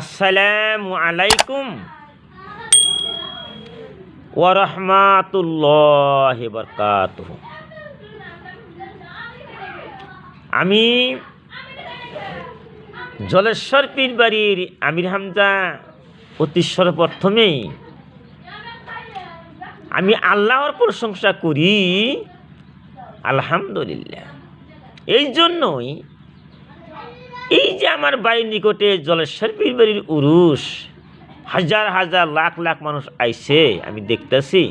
আসসালামু আলাইকুম ওরহমাতুল্লাহ বরকাত আমি জলেশ্বর পীর বাড়ির আমির হামজা অতি সর্বপ্রথমেই আমি আল্লাহর প্রশংসা করি, আলহামদুলিল্লাহ। এই জন্যই এই যে আমার বাড়ির নিকটে জলেশ্বর পীর বাড়ির উরুস হাজার হাজার লাখ লাখ মানুষ আইছে, আমি দেখতেছি।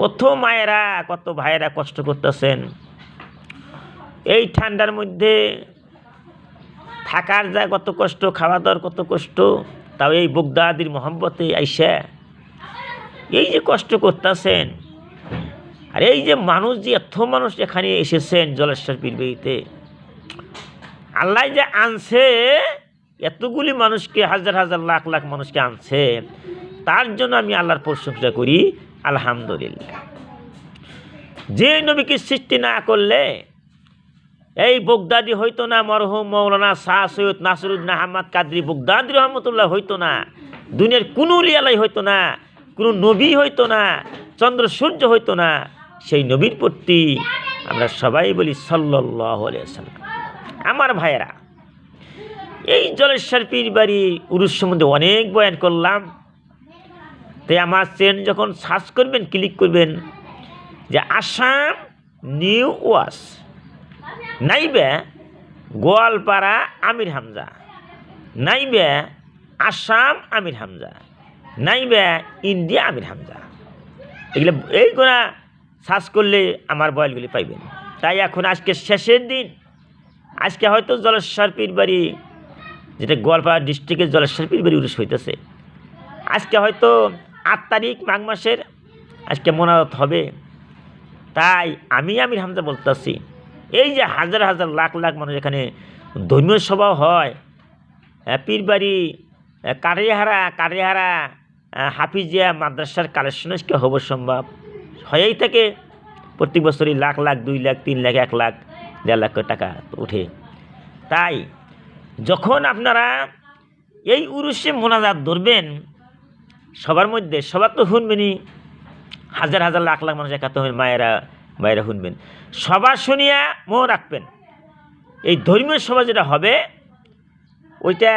কত মায়েরা, কত ভাইয়েরা কষ্ট করতেছেন। এই ঠান্ডার মধ্যে থাকার যা কত কষ্ট খাওয়া দাওয়ার কত কষ্ট, তাও এই বগদাদির মোহাম্মতে আইসা। এই যে কষ্ট করতেছেন, আর এই যে মানুষ যে, এত মানুষ এখানে এসেছেন জলেশ্বর পীরবেইতে আল্লাহ যে আনছে, এতগুলি মানুষকে, হাজার হাজার লাখ লাখ মানুষকে আনছে, তার জন্য আমি আল্লাহর প্রশংসা করি, আলহামদুলিল্লাহ। যে নবীকে সৃষ্টি না করলে, এই বগদাদি হইতো না, মরহুম মৌলানা শাহ সৈয়দ নাসরুদ্দিন আহমদ কাদরি বগদাদি রহমতুল্লাহ হইতো না, দুনিয়ার কোনো রিয়ালাই হইতো না, কোনো নবী হইতো না, চন্দ্র সূর্য হইতো না, সেই নবীর প্রতি আমরা সবাই বলি সাল্লাহ সাল্লাম আমার ভাইয়েরা, এই জলেশ্বর পীর বাড়ি উরুস সম্বন্ধে অনেক বয়ান করলাম। তাই আমার চেন যখন সার্চ করবেন, ক্লিক করবেন, যে আসাম নিউ ওয়াস নাইবে গোয়ালপাড়া আমির হামজা, নাইবে আসাম আমির হামজা, নাইবে ইন্ডিয়া আমির হামজা। এগুলো এইগুলা সার্চ করলে আমার বয়ালগুলি পাইবেন। তাই এখন আজকে শেষের দিন। আজকে হয়তো জলেশ্বর পীর বাড়ি, যেটা গোয়ালপাড়া ডিস্ট্রিক্টের জলেশ্বর পীর বাড়ি উরুষ হইতেছে। আজকে হয়তো আট তারিখ, মাঘ মাসের আজকে মোনারত হবে। তাই আমি আমির হামজা বলতেছি, এই যে হাজার হাজার লাখ লাখ মানুষ এখানে ধর্মীয় সভা হয় পীরবাড়ি কারিহারা কারিহারা হাফিজিয়া মাদ্রাসার কালেকশন আজকে হব সম্ভব। হয়েই থাকে, প্রত্যেক বছরই লাখ লাখ, দুই লাখ, তিন লাখ, এক লাখ। দেড় লাখ টাকা উঠে। তাই যখন আপনারা এই উরুষে মোনাজাত ধরবেন, সবার মধ্যে সবার তো শুনবেনই হাজার হাজার লাখ লাখ মানুষ একাত্ম হবেন মায়েরা মায়েরা শুনবেন সবার শুনিয়া মোহ রাখবেন। এই ধর্মীয় সভা যেটা হবে, ওইটা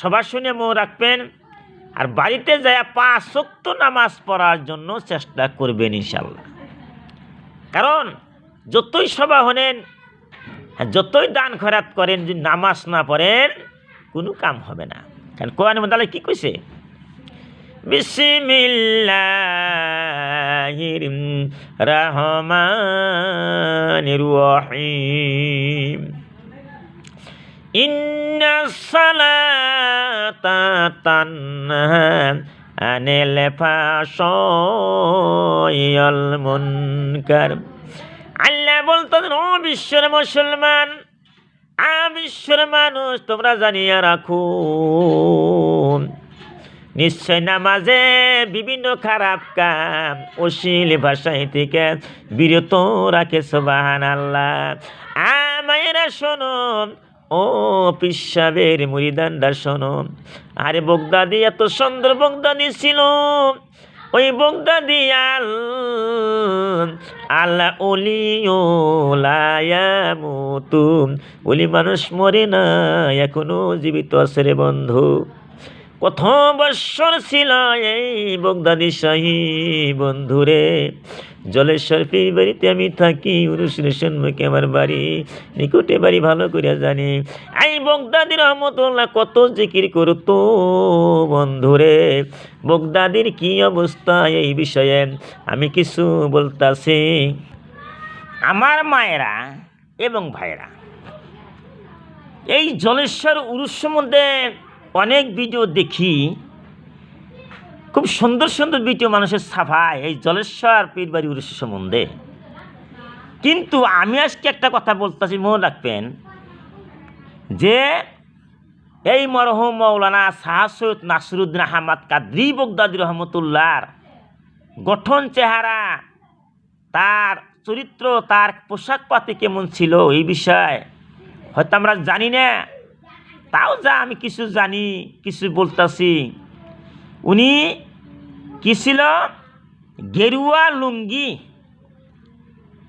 সবার শুনিয়া মোহ রাখবেন আর বাড়িতে যায় পাঁচ শক্ত নামাজ পড়ার জন্য চেষ্টা করবেন ইনশাল্লাহ কারণ যতই সভা হনেন যতই দান খরাত করেন, যদি নামাজ না পড়েন, কোনো কাম হবে না। কারণ কোরআন মতালে কি কইছে? বিসমিল্লাহির রহমানির রহিম। ইন্না সালাতা তানহা আনিল ফাশাইল মুনকার। বলতেন ও বিশ্বের মুসলমান। আ বিশ্বের মানুষ, তোমরা জানিয়া রাখো। নিশ্চয় নামাজে বিভিন্ন খারাপ কাম অশ্লীল ভাষায় থেকে বিরত রাখে সোবাহান আল্লাহ আমায়েরা শোনো। ও পিসাবের মুড়িদান্ডা শোনো। আরে বগদাদি এত সুন্দর বগদাদি ছিল। ওই বগদাদি দিয়াল আল্লাহ ওলি তুম ওলি মানুষ মরে না, এখনও জীবিত আছে রে বন্ধু। কত বৎসর ছিল এই বগদাদি শাহী বন্ধুরে জলেশ্বর পীর বাড়িতে আমি থাকি, উরুষের সন্মুখে আমার বাড়ি। নিকটে বাড়ি ভালো করিয়া জানি। এই বগদাদি রহমতুল্লাহ, কত জিকির করতো বন্ধুরে। বগদাদির কি অবস্থা এই বিষয়ে আমি কিছু বলতাছি। আমার মায়েরা এবং ভাইরা এই জলেশ্বর উরুষ সম্বন্ধে অনেক ভিডিও দেখি। খুব সুন্দর সুন্দর ভিডিও মানুষের ছাপায় এই জলেশ্বর পীরবাড়ি উরুষ সম্বন্ধে। কিন্তু আমি আজকে একটা কথা বলতেছি, মনে রাখবেন, যে এই মরহুম মৌলানা শাহ সৈয়দ নাসরুদ্দিন আহমদ কাদ্রি বগদাদি রহমতুল্লাহর গঠন চেহারা, তার চরিত্র, তার পোশাক পাতি কেমন ছিল এই বিষয়ে হয়তো আমরা জানি না। তাও যা আমি কিছু জানি, কিছু বলতাছি। উনি কি ছিল? গেরুয়া লুঙ্গি।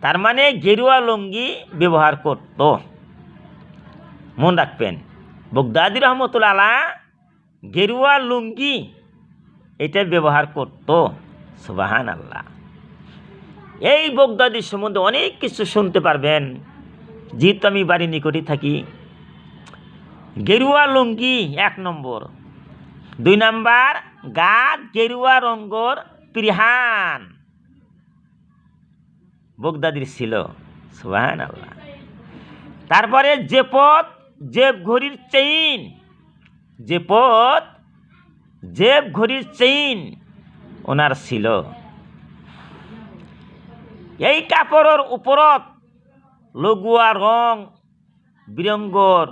তার মানে গেরুয়া লুঙ্গি ব্যবহার করত। মন রাখবেন। বগদাদি রহমতুল্লা আলা গেরুয়া লুঙ্গি এটা ব্যবহার করত। সুবাহান আল্লাহ এই বগদাদির সম্বন্ধে অনেক কিছু শুনতে পারবেন। যেহেতু আমি বাড়ির নিকটে থাকি। গেরুয়া লুঙ্গি এক নম্বর। দুই নাম্বার গাত গেরুয়া রঙ্গর পিরিহান। বগদাদির ছিল সুবাহান আল্লাহ তারপরে জেপত জেব ঘড়ির চেইন জেপত জেব ঘড়ির চেইন ওনার ছিল। এই কাপড়ের উপরত লগুয়া রং, বিরঙ্গর,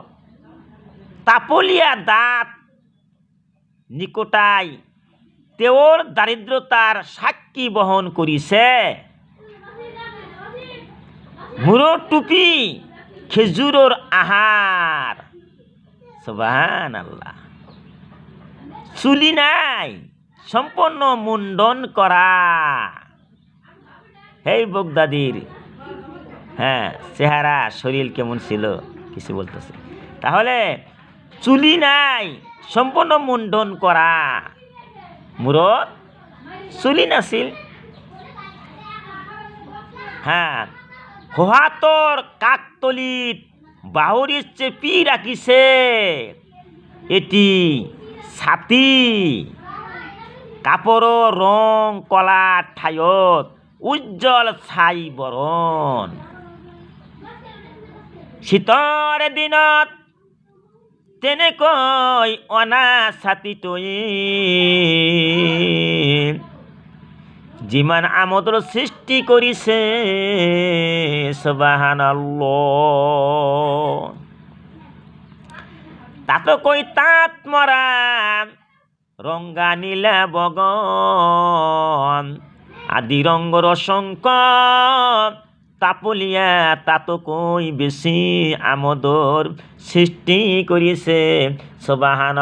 তাপলিয়া দাঁত নিকটাই তেওর দারিদ্রতার সাক্ষী বহন করিছে মুরো টুপি খেজুরোর আহার সবাহান আল্লাহ চুলি নাই সম্পূর্ণ মুন্ডন করা হেই বগদাদির হ্যাঁ চেহারা শরীর কেমন ছিল, কিছু বলতেছে। তাহলে চুলি নাই সম্পূর্ণ মুন্ডন করা মুরত চুলি নাছিল। হ্যাঁ হোহাতর কাকতলিত বাহুরি চেপি রাখিছে এটি ছাতি কাপড়ৰ ৰং কলা ঠাইত উজ্জ্বল ছাই বৰণ। শীতৰ দিনত তেনেকৈ অনা ছাতিটোৱে যিমান আমোদৰ সৃষ্টি কৰিছে চবাহান তাতকৈ তাত মৰা ৰংগা নীলা বগন, আদি ৰঙৰ অসংখ্য তাপলীয়া তাতকৈ বেছি আমোদৰ সৃষ্টি কৰিছে চবাহান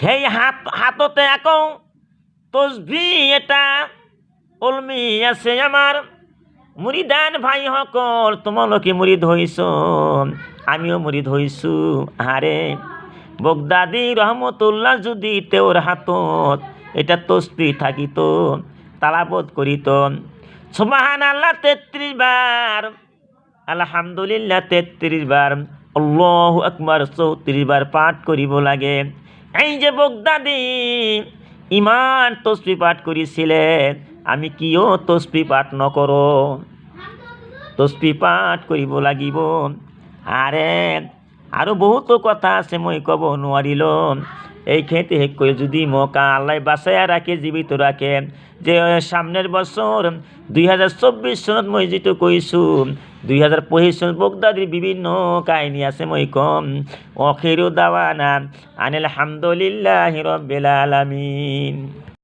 সেই হাত, হাততে আকৌ তসবি এটা ওলমি আছে আমাৰ মুড়িদান ভাইসকল তোমালোকে মুড়ি ধৰিছ আমিও মুড়ি ধৰিছোঁ আৰে বগদাদি রহমতুল্লাহ যদি তেওর হাতত, এটা তসবি থাকিত তালাবত করিত। সুবাহান আল্লাহ তেত্রিশ বার। আলহামদুলিল্লাহ, তেত্রিশ বার। আল্লাহ আকবার, চৌত্রিশ বার পাঠ করিব লাগে। এই যে বগদাদি ইমান তসবি পাঠ কৰিছিলে আমি কিয় তসবি পাঠ নকৰোঁ তসবি পাঠ কৰিব লাগিব। আৰে আৰু বহুতো কথা আছে, মই ক'ব নোৱাৰিলোঁ। এইখিনিতে শেষ করে যদি মকা আল্লাহ বাসায় রাখে, জীবিত রাখে। যে সামনের বছর দুই হাজার চব্বিশ চনত মই যিটো কৈছোঁ দুই হাজার পঁচিছ চনত বগদাদিৰ বিভিন্ন কাহিনী আছে মই কম। অখিৰো দাওয়ানা আনিল হামদুলিল্লাহ হিরবিল আলামিন।